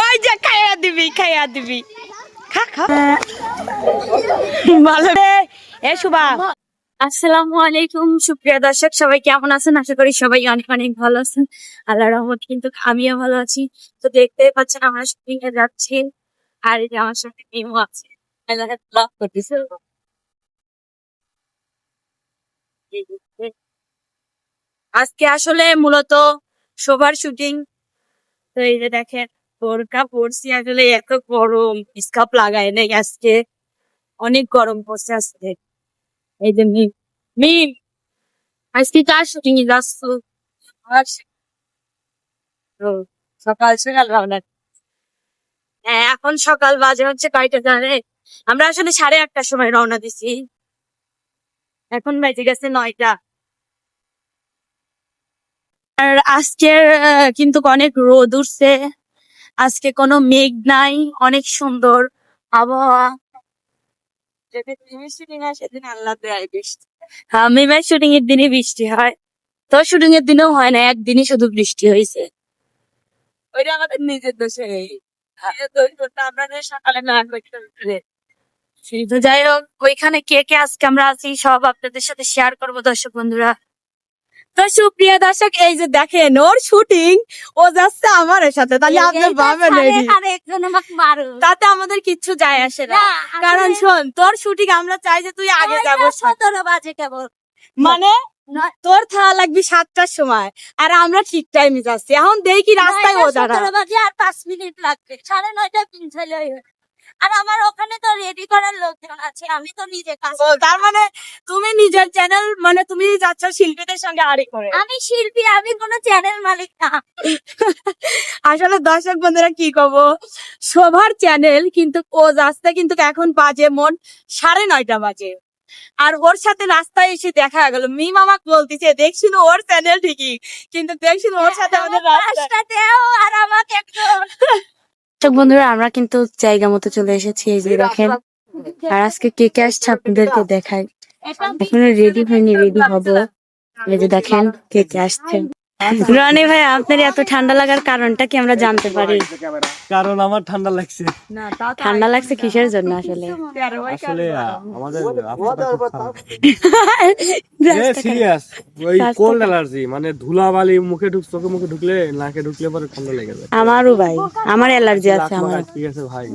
ওই যে খাইয়া দিবি খাইয়া দিবি। সুপ্রিয় দর্শক, সবাই কেমন আছেন? আশা করি সবাই অনেক অনেক ভালো আছেন। আল্লাহ রহমত কিন্তু আমিও ভালো আছি। তো দেখতেই পাচ্ছেন আমরা শুটিং এ যাচ্ছি, আর এই যে আমার সাথে মিমো আছে। ব্লগ করতেছে আজকে আসলে মূলত শোভার শুটিং তো এই যে দেখেন, বোরকা পরছি আসলে এত গরম স্কাপ লাগায় নেই আজকে। অনেক গরম পড়ছে আজকে। এই যে মিম মিম, আজকে কার শুটিং এ যাচ্ছ? সকাল সকাল রওনা। হ্যাঁ এখন সকাল বাজে হচ্ছে কয়টা জানে? আমরা আসলে সাড়ে আটটার সময় রওনা দিছি। এখন বেজে গেছে নয়টা। আর আজকের কিন্তু অনেক রোদ উঠছে। আজকে কোনো মেঘ নাই, অনেক সুন্দর আবহাওয়া। শুটিং হয় এর বৃষ্টি হয়। তো শুটিং এর দিনেও হয় না শুধু বৃষ্টি হয়েছে। ওইটা আমাদের নিজের সকালে না ওইখানে কে কে আজকে আমরা আছি, সব আপনাদের সাথে শেয়ার করব দর্শক বন্ধুরা। তো সুপ্রিয়া দর্শক এই যে দেখেন ওর শুটিং ও যাচ্ছে আমার সাথে। তাহলে আপনি ভাবেন এটি। তাতে আমাদের কিচ্ছু যায় আসে না। কারণ শোন তোর শুটিং আমরা চাই যে তুই আগে যাব। সতেরো বাজে কেবল। মানে তোর থাকা লাগবি সাতটার সময়। আর আমরা ঠিক টাইমে যাচ্ছি। এখন দেখি রাস্তায় ও দাঁড়া আর পাঁচ মিনিট লাগবে। সাড়ে নয়টা পৌঁছালে আর আমার ওখানে তো রেডি করার লোকজন আছে আমি তো নিজে কাজ তার মানে তুমি নিজের চ্যানেল মানে তুমি যাচ্ছ শিল্পীদের সঙ্গে আড়ি করে। আমি শিল্পী আমি কোনো চ্যানেল মালিক না। আসলে দর্শক বন্ধুরা কি কব শোভার চ্যানেল কিন্তু ও যাচ্ছে কিন্তু এখন বাজে মোট সাড়ে নয়টা বাজে। আর ওর সাথে রাস্তায় এসে দেখা গেল। মিম আমাকে বলতেছে দেখছিল ওর চ্যানেল ঠিকই কিন্তু দেখছিল ওর সাথে আমাদের রাস্তায় রাস্তাতেও আর আমাকে একটু। দর্শক বন্ধুরা, আমরা কিন্তু জায়গা মতো চলে এসেছি এই যে দেখেন। আর আজকে কে কে আসছে আপনাদেরকে দেখায় এখনও রেডি হয়নি রেডি হব। এই যে দেখেন কে কে আসছে। রনি ভাই আপনার এত ঠান্ডা লাগার কারণটা কি আমরা জানতে পারি? কারণ আমার ঠান্ডা লাগছে। ঠান্ডা লাগছে কিসের জন্য আসলে? আসলে আমাদের সিরিয়াস ওই কোল্ড অ্যালার্জি মানে ধুলাবালি মুখে ঢুক চোখে মুখে ঢুকলে নাকে ঢুকলে পরে ঠান্ডা লেগে যায়। আমারও ভাই আমার অ্যালার্জি আছে আমার। ঠিক আছে ভাই।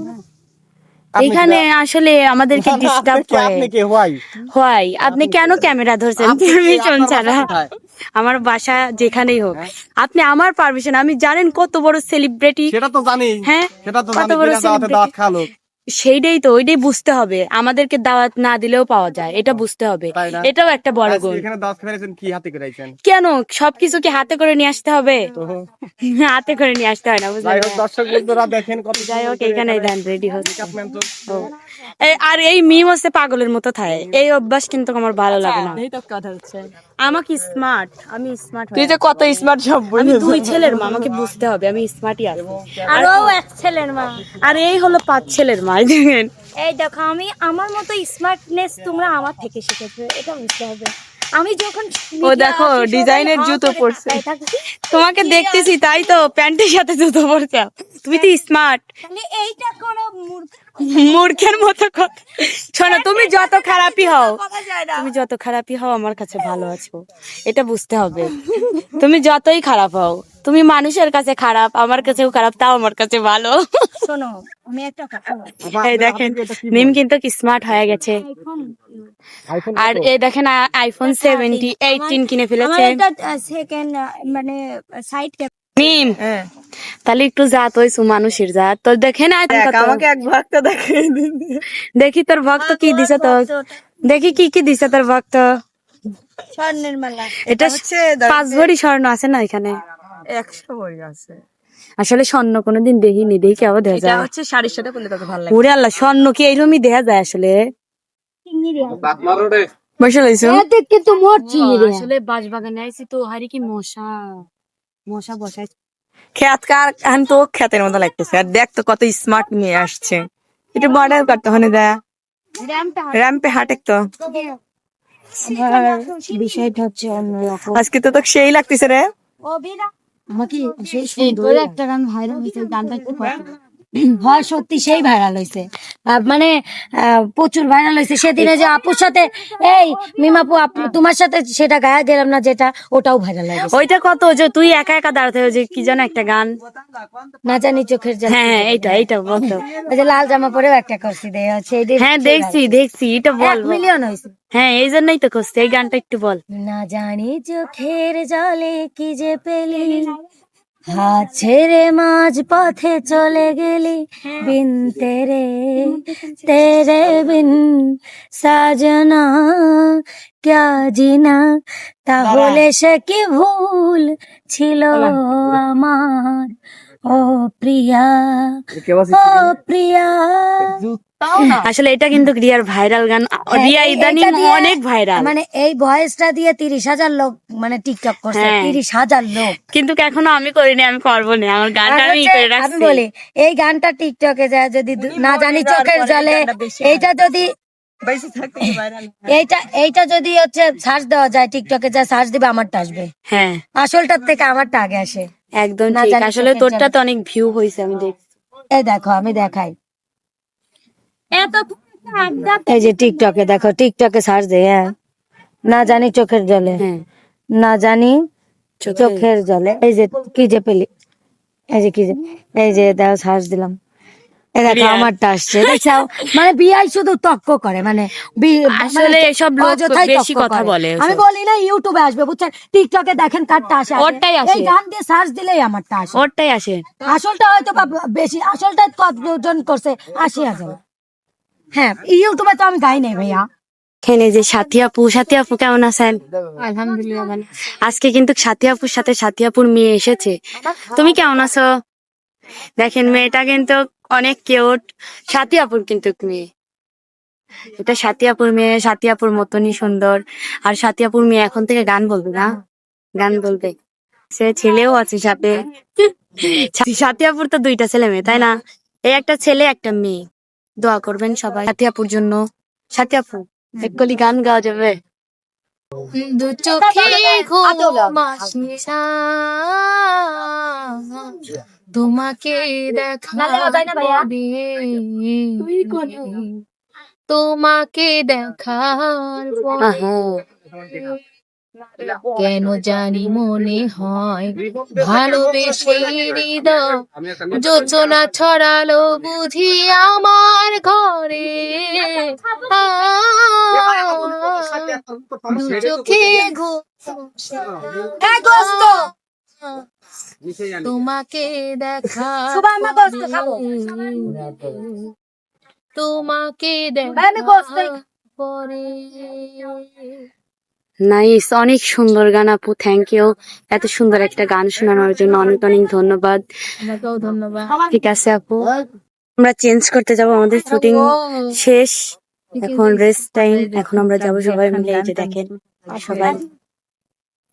এখানে আসলে আমাদেরকে ডিস্টার্ব করে। আপনি কে? হোয়াই? হোয়াই আপনি কেন ক্যামেরা ধরছেন? পারমিশন ছাড়া। আমার বাসা যেখানেই হোক। আপনি আমার পারমিশন আমি জানেন কত বড় সেলিব্রিটি সেটা তো জানি। হ্যাঁ? সেটা তো কত জানি। বড় সেলিব্রিটি দাওয়াতে দাওয়াত খালো। সেইটাই তো ওইটাই বুঝতে হবে। আমাদেরকে দাওয়াত না দিলেও পাওয়া যায় এটা বুঝতে হবে। এটাও একটা বড় গোল গুণ এখানে দাওয়াত খেয়েছেন কি হাতে করেছেন কেন? সবকিছু কি হাতে করে নিয়ে আসতে হবে? হাতে করে নিয়ে আসতে হয় না যাই বুঝলেন হোক দর্শক বন্ধুরা দেখেন কত যাই হোক এখানে দেন রেডি হচ্ছে। আর এই মিম হচ্ছে পাগলের মতো থাকে এই অভ্যাস কিন্তু আমার ভালো লাগে না। এই তো কথা হচ্ছে। আমাকে স্মার্ট আমি স্মার্ট তুই যে কত স্মার্ট সব আমি দুই ছেলের মা আমাকে বুঝতে হবে আমি স্মার্টই আছি। আর ও এক ছেলের মা। আর এই হলো পাঁচ ছেলের মা দেখেন। এই দেখো আমি আমার মতো স্মার্টনেস তোমরা আমার থেকে শিখেছো এটা বুঝতে হবে। আমি যখন ও দেখো, ডিজাইনের জুতো পরছে। তোমাকে দেখতেছি তাই তো প্যান্টের সাথে জুতো পরছে। তুমি তো স্মার্ট তাহলে এইটা কোন মূর্খ মূর্খের মতো কথা। শোনো তুমি যত খারাপই হও তুমি যত খারাপই হও আমার কাছে ভালো আছো। এটা বুঝতে হবে। তুমি যতই খারাপ হও তুমি মানুষের কাছে খারাপ আমার কাছেও খারাপ তাও আমার কাছে ভালো। শোনো আমি একটা কথা এই দেখেন মিম কিন্তু স্মার্ট হয়ে গেছে। আর এই দেখেন আইফোন সেভেন্টি এইটিন কিনে ফেলেছে। সেকেন্ড মানে সাইড মিম হ্যাঁ। তাহলে একটু জাত হয়েছু মানুষের জাত। তো দেখে না আমাকে এক ভক্ত দেখে দেখি তোর ভক্ত কি দিছে তো। দেখি কি কি দিছে তোর ভক্ত। স্বর্ণের মালা। এটা হচ্ছে পাঁচ ভরি স্বর্ণ আছে না এখানে? একশো বই আছে। আসলে স্বর্ণ কোনোদিন দেখিনি দেখি দেখা যায় হচ্ছে শাড়ির সাথে পরলে তোকে ভালো লাগে। ওরে আল্লাহ স্বর্ণ কি এইরকমই দেখা যায় আসলে? বসে লইছো দেখতে তো মরছি আসলে বাগানে আইছি তো হারি কি মশা। মশা বসাই। খেত কার এখন তো খেতের মতো লাগতেছে। আর দেখ তো কত স্মার্ট মেয়ে আসছে। একটু মডেল করতে হনে দেয়া র্যাম্পে হাঁটেক তো। বিষয়টা হচ্ছে অন্যরকম। আজকে তো তোকে সেই লাগতেছে রে। আমাকে সেই সুন্দর একটা গান ভাইরাল হয়েছে গানটা একটু পড়ো। হয় সত্যি সেই ভাইরাল হয়েছে মানে প্রচুর ভাইরাল হয়েছে সেদিনে যে আপুর সাথে এই মিমাপু তোমার সাথে সেটা গায়ে গেলাম না যেটা ওটাও ভাইরাল হয়ে গেছে। ওইটা কত যে তুই একা একা দাঁড়াতে যে কি যেন একটা গান। না জানি চোখের জল হ্যাঁ হ্যাঁ এইটা এইটা বলতো ওই যে লাল জামা পরেও একটা করছি দে হচ্ছে হ্যাঁ দেখছি দেখছি এটা বল। বল। মিলিয়ন হয়েছে হ্যাঁ এই জন্যই তো করছি এই গানটা একটু বল। না জানি চোখের জলে কি যে পেলি। হাত ছেড়ে মাঝ পথে চলে গেলি বিন তেরে তেরে বিন সাজনা ক্যা জিনা? তাহলে সে কি ভুল ছিল আমার? ও প্রিয়া ও প্রিয়া। আসলে এটা কিন্তু রিয়ার ভাইরাল গান। রিয়া ইদানিং অনেক ভাইরাল। মানে এই ভয়েসটা দিয়ে তিরিশ হাজার লোক মানে টিকটক করছে হ্যাঁ। তিরিশ হাজার লোক। কিন্তু এখনও আমি করিনি আমি করব না। আমার গানটা আমি হচ্ছে, করে আমি বলি এই গানটা টিকটকে যায় যদি না জানি চোখের জলে এইটা যদি এইটা এইটা যদি হচ্ছে সার্চ দেওয়া যায় টিকটকে যা সার্চ দিবে আমারটা আসবে। হ্যাঁ। আসলটার থেকে আমারটা আগে আসে। একদম না জানি আসলে তোরটা তো অনেক ভিউ হয়েছে আমি দেখছি। এই দেখো আমি দেখাই। এই যে টিকটকে দেখো টিকটকে সার্চ দে হ্যাঁ। না জানি চোখের জলে। হ্যাঁ। না জানি চোখের- জলে। এই যে কি যে পেলি? এই যে কি যে এই যে দেখো সার্চ দিলাম। দেখো আমারটা আসছে। দেখছ? মানে বিআই শুধু তক্ক করে মানে আসলে মানে এসব অযথাই বেশি কথা বলে আমি বলি না ইউটিউবে আসবে বুঝছেন? টিকটকে দেখেন কারটা আসে ওরটাই আসে। এই গান দিয়ে সার্চ দিলেই আমারটা আসে। ওরটাই আসে। আসলটা হয়তো বেশি আসলটা কতজন করছে? আশি হাজার। হ্যাঁ ইউটিউবে তো আমি গাই নাই ভাইয়া। এখানে যে সাথী আপু সাথী আপু কেমন আছেন? আলহামদুলিল্লাহ আজকে কিন্তু সাথী আপুর সাথে সাথী আপুর মেয়ে এসেছে। তুমি কেমন আছো? দেখেন মেয়েটা কিন্তু অনেক কিউট সাথী আপুর কিন্তু মেয়ে। এটা সাথী আপুর মেয়ে সাথী আপুর মতনই সুন্দর। আর সাথী আপুর মেয়ে এখন থেকে গান বলবে না? গান বলবে। সে ছেলেও আছে সাথে। সাথী আপুর তো দুইটা ছেলে মেয়ে তাই না? এই একটা ছেলে একটা মেয়ে। দোয়া করবেন সবাই। সাথী আপুর জন্য। সাথী আপু একলি গান গাওয়া যাবে। দু চোখে তোমাকে দেখা তোমাকে দেখার কেন জানি মনে হয় ভালোবেসে হৃদয় যোচনা ছড়ালো বুঝি আমার ঘরে। চোখে তোমাকে দেখা। তোমাকে দেখা পরে। নাইস অনেক সুন্দর গান আপু থ্যাংক ইউ এত সুন্দর একটা গান শোনানোর জন্য অনেক অনেক ধন্যবাদ। ধন্যবাদ। ঠিক আছে আপু। আমরা চেঞ্জ করতে যাব আমাদের শুটিং শেষ। এখন রেস্ট টাইম এখন আমরা যাব সবাই মিলে এই যে দেখেন সবাই।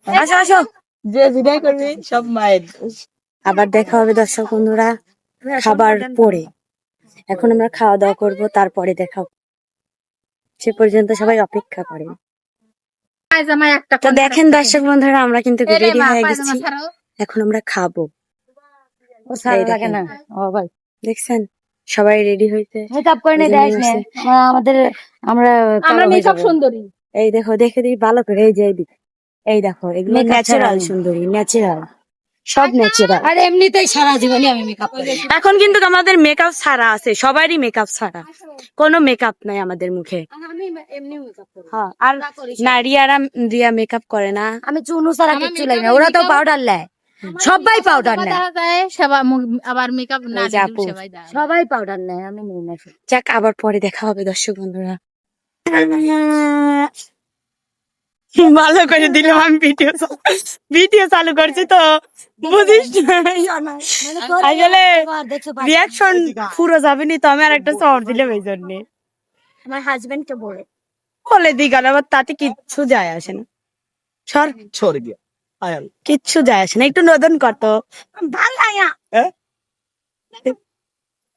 আসো আসো। যে বিদায় করবি সব মায়ের আবার দেখা হবে দর্শক বন্ধুরা খাবার পরে। এখন আমরা খাওয়া দাওয়া করব তারপরে দেখা। সে পর্যন্ত সবাই অপেক্ষা করে। তো দেখেন দর্শক বন্ধুরা আমরা কিন্তু রেডি হয়ে গেছি। এখন আমরা খাব। ও সারা লাগে না। ও ভাই। দেখছেন? সবাই রেডি হয়েছে মেকআপ করে আমাদের আমরা আমরা মেকআপ সুন্দরী। এই দেখো দেখে দিই ভালো করে। এই যে এই দেখো এগুলো ন্যাচারাল সুন্দরী ন্যাচারাল সব ন্যাচারাল আর এমনিতেই সারা জীবনই আমি মেকআপ এখন কিন্তু আমাদের মেকআপ ছাড়া আছে সবারই মেকআপ ছাড়া। কোনো মেকআপ নাই আমাদের মুখে। আমি এমনি মেকআপ করি। হ্যাঁ আর না রিয়ারা রিয়া মেকআপ করে না। আমি চুনু ছাড়া কিচ্ছু লাগে না ওরা তো পাউডার নেয় সবাই পাউডার নেয়। আবার মেকআপ না সবাই পাউডার নেয় আমি নিই না। যাক আবার পরে দেখা হবে দর্শক বন্ধুরা। ভালো করে দিলাম আমি ভিডিও ভিডিও চালু করছি তো বুঝিস আসলে রিয়াকশন পুরো তো আমি আর একটা চর দিলাম এই জন্যে। আমার হাজবেন্ডকে বলে। বলে দিই গেল আবার তাতে কিচ্ছু যায় আসে না। সর। সরে গিয়া কিচ্ছু যায় আসে না একটু নদন করতো ভালো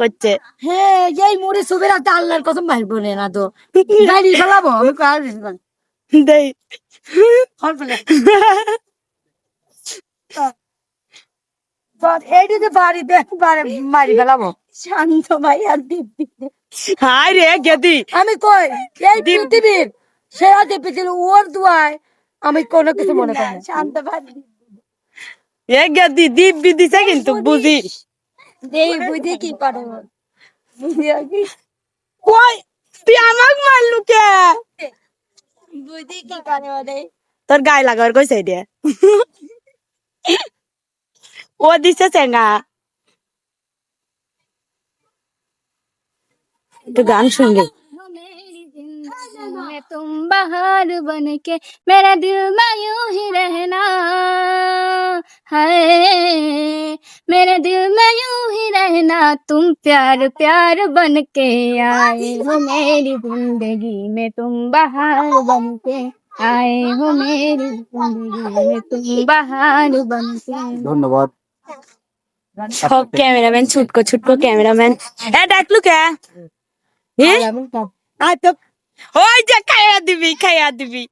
করছে। হে এই সুবির আল্লাহর কসম ভাই বলে না তো। গাড়ি ফেলাবো আমি কার দেই। এইটি বাড়িতে মারি ফেলাবো। শান্ত ভাই আর দিব্যি। হাই রে গেদি। আমি কই এই পৃথিবীর সেরা দিব্যি ছিল ওর দুয়ায় আমি কোনো কিছু মনে করি শান্ত ভাই এ গেদি দিব্যি দিছে কিন্তু বুঝিস? দেই বুঝি কি পারো বুঝি কি কই তুই আমাক মারলু কে বুঝি কি পারো রে তোর গায়ে লাগার কইছে রে ও দিছে চেঙ্গা একটু গান শুনবে मैं तुम बाहर बन के मेरा दिल में यूं ही रहना है मेरे दिल में यूं ही रहना तुम प्यार प्यार बन के आए हो मेरी जिंदगी में तुम बाहर बन के आए हो मेरी जिंदगी में तुम बाहर बन के ধন্যবাদ সব ক্যামেরাম্যান ছুটকো ছুটকো ক্যামেরাম্যান এ ডাকলু কে এ? আর তো ওই যে খাইয়া দিবি খাইয়া দিবি।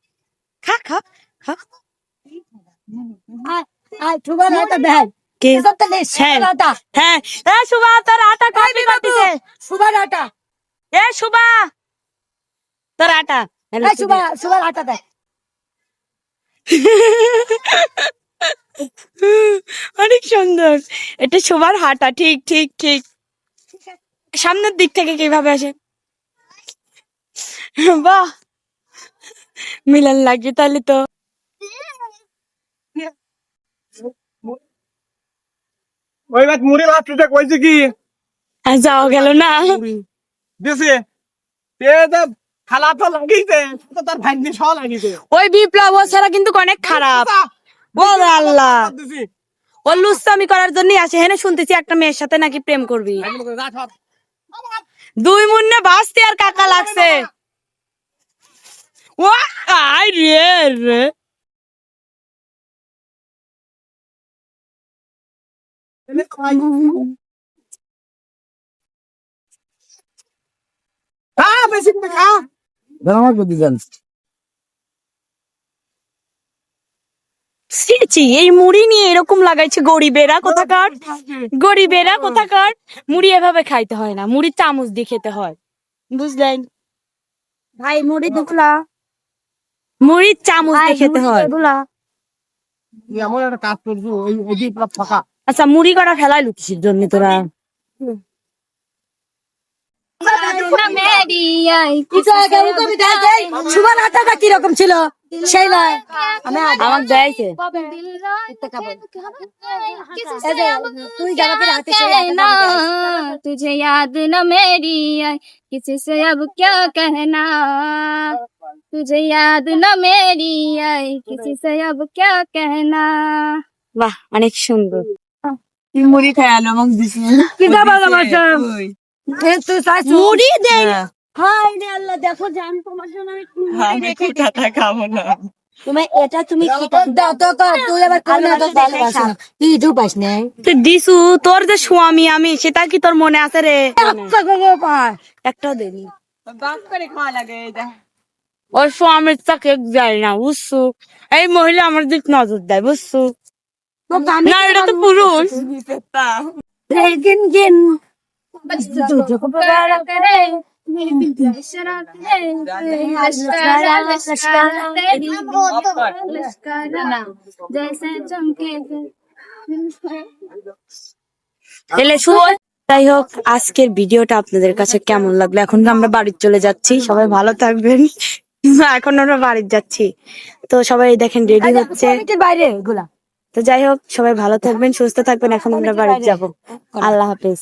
খা খা খা। সুবার সুবার সুবার সুবার অনেক সুন্দর। এটা শোভার হাঁটা। ঠিক ঠিক ঠিক। সামনের দিক থেকে কীভাবে আসে? বাহ! মিলন লাগে তাহলে তো। ওই বাদ মুড়ি লাস্টটা কইছে কি? যাওয়া গেল না। দিছে। খালা তো লাগিছে তো তার ভাইনি সহ লাগিছে ওই বিপ্লব ও ছাড়া কিন্তু অনেক খারাপ। বল আল্লাহ। ও লুচ্চামি করার জন্য আসে। হেনে শুনতেছি একটা মেয়ের সাথে নাকি প্রেম করবি। দুই মুন্নে বাঁচতে আর কাকা লাগছে। ও এই মুড়ি নিয়ে এরকম লাগাইছে গরিবেরা, কোথাকার? গরিবেরা, কোথাকার? মুড়ি এভাবে খাইতে হয় না মুড়ি চামচ দিয়ে খেতে হয়। বুঝলেন? ভাই, মুড়ি দুখলা। মুড়ি চামচ দিয়ে খেতে হয় এমন একটা কাজ করব ওই ফাঁকা আচ্ছা মুড়ি কটা ফেলাই লুকিসির জন্য তোরা কীরকম ছিল সেই নয় আমি আগে আমার দেয়াইছে এই যে, তুই জামা পরে হাতে সেই আটাটা कहना আমি দেখ। तुझे याद न मेरी आई किसी से अब क्या कहना तुझे याद न मेरी आई किसी से अब क्या कहना বাহ অনেক সুন্দর মুড়ি খায়ালো আমাকে দিছি কি দাবা দাবা চাম এ তুই চাইছো মুড়ি দেয় হাই রে আল্লাহ দেখো জান তোমার জন্য আমি খাব না। এটা তুমি দিসু তোর যে স্বামী আমি সেটা কি তোর মনে আছে রে? আচ্ছা দেনি ওর স্বামীর যায় না বুঝছ? এই মহিলা আমার দিক নজর দেয় বুঝছ? না এটা তো পুরুষ। जैसे चमके এলে শুভ যাই হোক আজকের ভিডিওটা আপনাদের কাছে কেমন লাগলো এখন আমরা বাড়ি চলে যাচ্ছি সবাই ভালো থাকবেন এখন আমরা বাড়ি যাচ্ছি তো সবাই দেখেন রেডি হচ্ছে কমিটির বাইরে এগুলা তো যাই হোক সবাই ভালো থাকবেন সুস্থ থাকবেন এখন আমরা বাড়ি যাব আল্লাহ হাফেজ